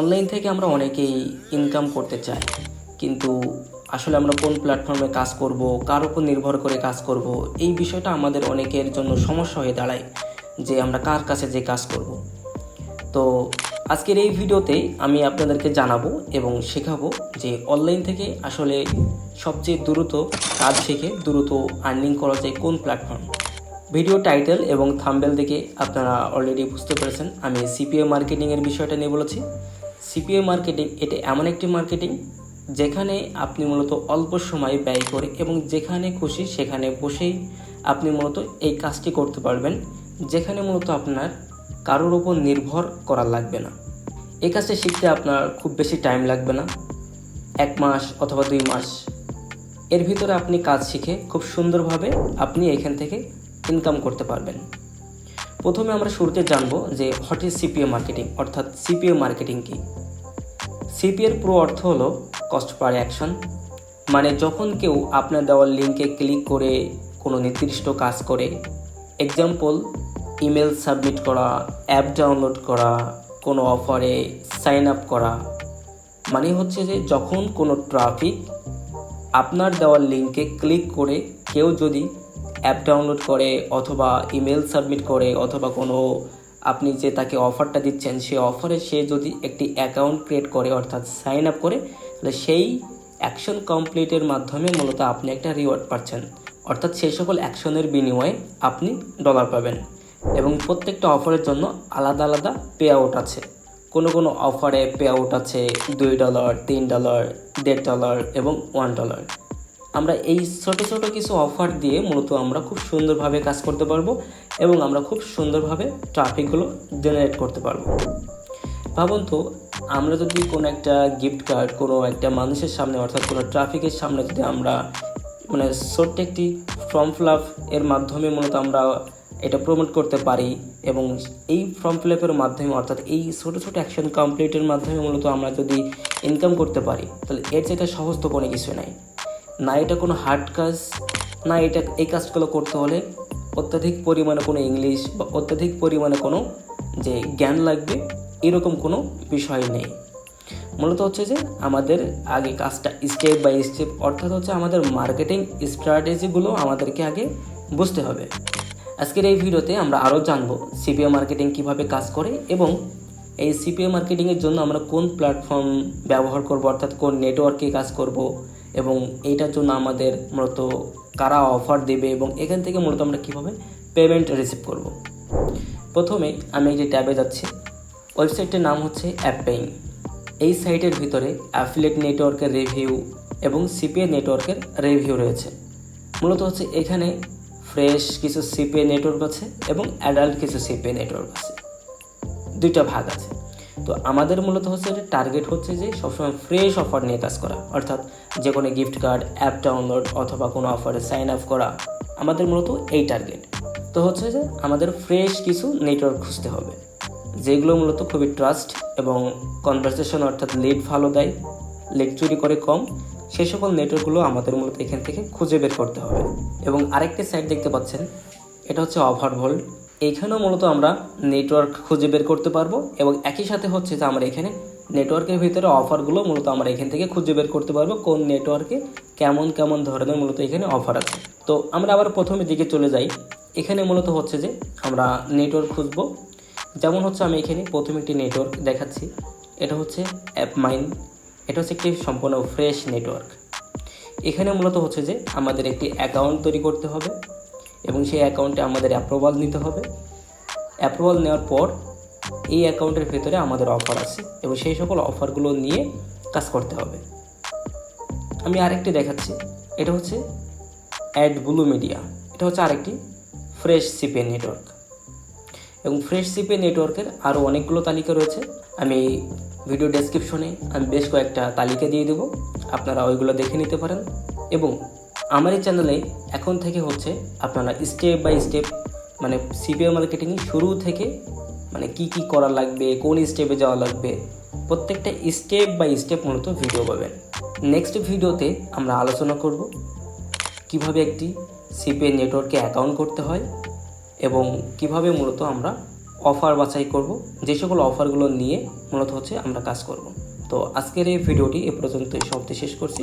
Online থেকে আমরা অনেকেই ইনকাম করতে চাই। কিন্তু আসলে আমরা কোন প্ল্যাটফর্মে কাজ করব, কার উপর নির্ভর করে কাজ করব, এই বিষয়টা আমাদের অনেকের জন্য সমস্যা হয়ে দাঁড়ায় যে আমরা কার কাছে যে কাজ করব। তো আজকের এই ভিডিওতে আমি আপনাদেরকে জানাব এবং শেখাবো যে অনলাইন থেকে আসলে সবচেয়ে দ্রুত কাজ শিখে দ্রুত আর্নিং করা যায় কোন প্ল্যাটফর্ম ভিডিও টাইটেল এবং থাম্বেল দেখে আপনারা অলরেডি বুঝতে পেরেছেন, আমি সিপিএ মার্কেটিংয়ের বিষয়টা নিয়ে বলেছি। সিপিএ মার্কেটিং এটা এমন একটি মার্কেটিং যেখানে আপনি মূলত অল্প সময় ব্যয় করে এবং যেখানে খুশি সেখানে বসেই আপনি মূলত এই কাজটি করতে পারবেন, যেখানে মূলত আপনার কারোর উপর নির্ভর করা লাগবে না। এই কাজটা শিখতে আপনার খুব বেশি টাইম লাগবে না, এক মাস অথবা দুই মাস। এর ভিতরে আপনি কাজ শিখে খুব সুন্দরভাবে আপনি এখান থেকে ইনকাম করতে পারবেন। প্রথমে আমরা শুরুতে জানব যে হোয়াট ইজ সিপিএ মার্কেটিং অর্থাৎ সিপিএ মার্কেটিং কি? সিপিএর পুরো অর্থ হলো কস্ট পার অ্যাকশন মানে যখন কেউ আপনার দেওয়ার লিঙ্কে ক্লিক করে কোনো নির্দিষ্ট কাজ করে এক্সাম্পল ইমেল সাবমিট করা অ্যাপ ডাউনলোড করা, কোনো অফারে সাইন আপ করা মানে হচ্ছে যে যখন কোনো ট্রাফিক আপনার দেওয়ার লিঙ্কে ক্লিক করে কেউ যদি অ্যাপ ডাউনলোড করে অথবা ইমেল সাবমিট করে অথবা কোনো আপনি যে তাকে অফারটা দিচ্ছেন সেই অফারে সে যদি একটি অ্যাকাউন্ট ক্রিয়েট করে অর্থাৎ সাইন আপ করে, তাহলে সেই অ্যাকশন কমপ্লিটের মাধ্যমে মূলত আপনি একটা রিওয়ার্ড পাচ্ছেন। অর্থাৎ সেই সকল অ্যাকশনের বিনিময়ে আপনি ডলার পাবেন এবং প্রত্যেকটা অফারের জন্য আলাদা আলাদা পে আউট আছে। কোনো কোনো অফারে পে আউট আছে দুই ডলার তিন ডলার দেড় ডলার এবং ওয়ান ডলার আমরা এই ছোট ছোট কিছু অফার দিয়ে মূলত আমরা খুব সুন্দরভাবে কাজ করতে পারব এবং আমরা খুব সুন্দরভাবে ট্রাফিকগুলো জেনারেট করতে পারব। ভাবুন তো, আমরা যদি কোনো একটা গিফট কার্ড কোনো একটা মানুষের সামনে অর্থাৎ কোনো ট্রাফিকের সামনে যদি আমরা মানে ছোট্ট একটি ফর্ম ফিল এর মাধ্যমে মূলত আমরা এটা প্রমোট করতে পারি এবং এই ফর্ম ফিল আপের মাধ্যমে অর্থাৎ এই ছোটো ছোটো অ্যাকশন কমপ্লিটের মাধ্যমে মূলত আমরা যদি ইনকাম করতে পারি, তাহলে এর চাইতে সহজ তো কোনো কিছু নাই। না এটা কোনো হার্ড কাজ, না এটা এই কাজগুলো করতে হলে অত্যাধিক পরিমাণে কোনো ইংলিশ বা অত্যাধিক পরিমাণে কোনো যে জ্ঞান লাগবে, এরকম কোনো বিষয় নেই। মূলত হচ্ছে যে আমাদের আগে কাজটা স্টেপ বাই স্টেপ অর্থাৎ হচ্ছে আমাদের মার্কেটিং স্ট্র্যাটেজিগুলো আমাদেরকে আগে বুঝতে হবে। আজকের এই ভিডিওতে আমরা আরও জানব সিপিএ মার্কেটিং কীভাবে কাজ করে এবং এই সিপিএ মার্কেটিংয়ের জন্য আমরা কোন প্ল্যাটফর্ম ব্যবহার করব, অর্থাৎ কোন নেটওয়ার্কে কাজ করব এবং এইটার জন্য আমাদের মূলত কারা অফার দেবে এবং এখান থেকে মূলত আমরা কীভাবে পেমেন্ট রিসিভ করব। প্রথমে আমি একটি ট্যাবে যাচ্ছি ওয়েবসাইটটির নাম হচ্ছে অ্যাপেইং এই সাইটের ভিতরে অ্যাফিলেট নেটওয়ার্কের রিভিউ এবং সিপিএ নেটওয়ার্কের রিভিউ রয়েছে। মূলত হচ্ছে এখানে ফ্রেশ কিছু সিপিএ নেটওয়ার্ক আছে এবং অ্যাডাল্ট কিছু সিপিএ নেটওয়ার্ক আছে। দুইটা ভাগ আছে। তো আমাদের মূলত হচ্ছে যে টার্গেট হচ্ছে যে সবসময় ফ্রেশ অফার নিয়ে কাজ করা, অর্থাৎ যে কোনো গিফট কার্ড অ্যাপ ডাউনলোড অথবা কোনো অফারে সাইন আপ করা, আমাদের মূলত এই টার্গেট তো হচ্ছে যে আমাদের ফ্রেশ কিছু নেটওয়ার্ক খুঁজতে হবে, যেগুলো মূলত খুবই ট্রাস্ট এবং কনভারসেশন অর্থাৎ লিড ভালো দেয় লিড চুরি করে কম সেই সকল নেটওয়ার্কগুলো আমাদের মূলত এখান থেকে খুঁজে বের করতে হবে। এবং আরেকটি সাইট দেখতে পাচ্ছেন, এটা হচ্ছে ওভারভোল্ড এইখানেও মূলত আমরা নেটওয়ার্ক খুঁজে বের করতে পারব এবং একই সাথে হচ্ছে যে আমরা এখানে নেটওয়ার্কের ভিতরে অফারগুলো মূলত আমরা এখান থেকে খুঁজে বের করতে পারব কোন নেটওয়ার্কে কেমন কেমন ধরনের মূলত এখানে অফার আছে। তো আমরা আবার প্রথমের দিকে চলে যাই। এখানে মূলত হচ্ছে যে আমরা নেটওয়ার্ক খুঁজবো। যেমন হচ্ছে আমি এখানে প্রথমে একটি নেটওয়ার্ক দেখাচ্ছি। এটা হচ্ছে অ্যাপ মাইন এটা হচ্ছে একটি সম্পূর্ণ ফ্রেশ নেটওয়ার্ক এখানে মূলত হচ্ছে যে আমাদের একটি অ্যাকাউন্ট তৈরি করতে হবে। এবং সেই অ্যাকাউন্টে আমাদের অ্যাপ্রুভাল নিতে হবে। অ্যাপ্রুভাল নেওয়ার পর এই অ্যাকাউন্টের ভেতরে আমাদের অফার আছে এবং সেই সকল অফারগুলো নিয়ে কাজ করতে হবে। আমি আরেকটি দেখাচ্ছি। এটা হচ্ছে অ্যাড ব্লু মিডিয়া এটা হচ্ছে আরেকটি ফ্রেশ সিপে নেটওয়ার্ক এবং ফ্রেশ সিপে নেটওয়ার্কের আরও অনেকগুলো তালিকা রয়েছে। আমি ভিডিও ডেসক্রিপশনে আমি বেশ কয়েকটা তালিকা দিয়ে দেবো। আপনারা ওইগুলো দেখে নিতে পারেন। এবং আমার এই চ্যানেলে এখন থেকে হচ্ছে আপনারা স্টেপ বাই স্টেপ মানে সিপিএ মার্কেটিং শুরু থেকে মানে কি কি করা লাগবে, কোন স্টেপে যাওয়া লাগবে, প্রত্যেকটা স্টেপ বাই স্টেপ মূলত ভিডিও পাবেন। নেক্সট ভিডিওতে আমরা আলোচনা করব কীভাবে একটি সিপিএ নেটওয়ার্কে অ্যাকাউন্ট করতে হয় এবং কীভাবে মূলত আমরা অফার বাছাই করব। যে সকল অফারগুলো নিয়ে মূলত হচ্ছে আমরা কাজ করব। তো আজকের এই ভিডিওটি এ পর্যন্ত সবটি শেষ করছি।